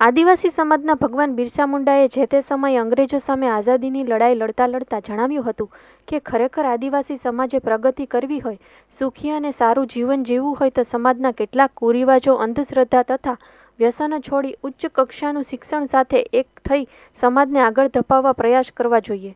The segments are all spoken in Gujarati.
આદિવાસી સમાજના ભગવાન બિરસા મુંડાએ જે તે સમયે અંગ્રેજો સામે આઝાદીની લડાઈ લડતા લડતા જણાવ્યું હતું કે ખરેખર આદિવાસી સમાજે પ્રગતિ કરવી હોય, સુખી અને સારું જીવન જીવવું હોય તો સમાજના કેટલાક કુરિવાજો, અંધશ્રદ્ધા તથા વ્યસનો છોડી ઉચ્ચ કક્ષાનું શિક્ષણ સાથે એક થઈ સમાજને આગળ ધપાવવા પ્રયાસ કરવા જોઈએ.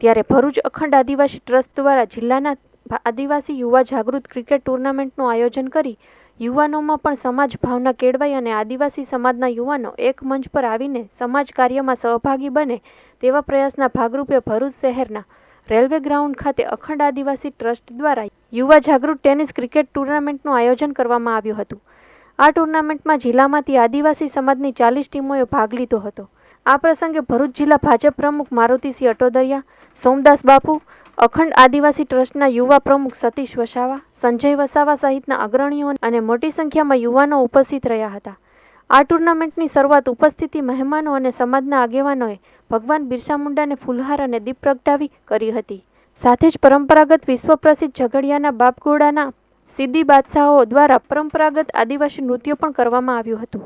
ત્યારે ભરૂચ અખંડ આદિવાસી ટ્રસ્ટ દ્વારા જિલ્લાના આદિવાસી યુવા જાગૃત ક્રિકેટ ટુર્નામેન્ટનું આયોજન કરી યુવાનોમાં પણ સમાજ ભાવના કેળવાય અને આદિવાસી સમાજના યુવાનો એક મંચ પર આવીને સમાજ કાર્યમાં સહભાગી બને તેવા પ્રયાસના ભાગરૂપે ભરૂચ શહેરના રેલવે ગ્રાઉન્ડ ખાતે અખંડ આદિવાસી ટ્રસ્ટ દ્વારા યુવા જાગૃત ટેનિસ ક્રિકેટ ટુર્નામેન્ટનું આયોજન કરવામાં આવ્યું હતું. આ ટુર્નામેન્ટમાં જિલ્લામાંથી આદિવાસી સમાજની ચાલીસ ટીમોએ ભાગ લીધો હતો. આ પ્રસંગે ભરૂચ જિલ્લા ભાજપ પ્રમુખ મારુતિસિંહ અટોદરિયા, સોમદાસ બાપુ, અખંડ આદિવાસી ટ્રસ્ટના યુવા પ્રમુખ સતીશ વસાવા, સંજય વસાવા સહિતના અગ્રણીઓ અને મોટી સંખ્યામાં યુવાનો ઉપસ્થિત રહ્યા હતા. આ ટુર્નામેન્ટની શરૂઆત ઉપસ્થિતિ મહેમાનો અને સમાજના આગેવાનોએ ભગવાન બિરસા મુંડાને ફૂલહાર અને દીપ પ્રગટાવી કરી હતી. સાથે જ પરંપરાગત વિશ્વ પ્રસિદ્ધ ઝઘડિયાના બાપગોડાના સિદ્ધિ બાદશાહો દ્વારા પરંપરાગત આદિવાસી નૃત્ય પણ કરવામાં આવ્યું હતું.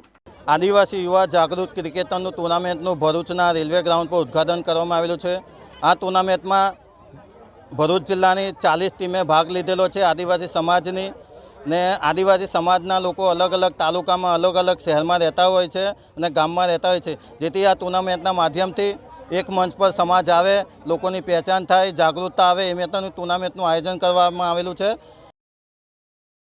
આદિવાસી યુવા જાગૃત ક્રિકેટરનું ટુર્નામેન્ટનું ભરૂચના રેલવે ગ્રાઉન્ડ પર ઉદ્ઘાટન કરવામાં આવેલું છે. આ ટુર્નામેન્ટમાં ભરૂચ જિલ્લાની ચાલીસ ટીમે ભાગ લીધેલો છે. આદિવાસી સમાજની ને આદિવાસી સમાજના લોકો અલગ અલગ તાલુકામાં અલગ અલગ શહેરમાં રહેતા હોય છે અને ગામમાં રહેતા હોય છે. જેથી આ ટુર્નામેન્ટના માધ્યમથી એક મંચ પર સમાજ આવે, લોકોની પહેચાન થાય, જાગૃતતા આવે એ મેટરનું ટુર્નામેન્ટનું આયોજન કરવામાં આવેલું છે.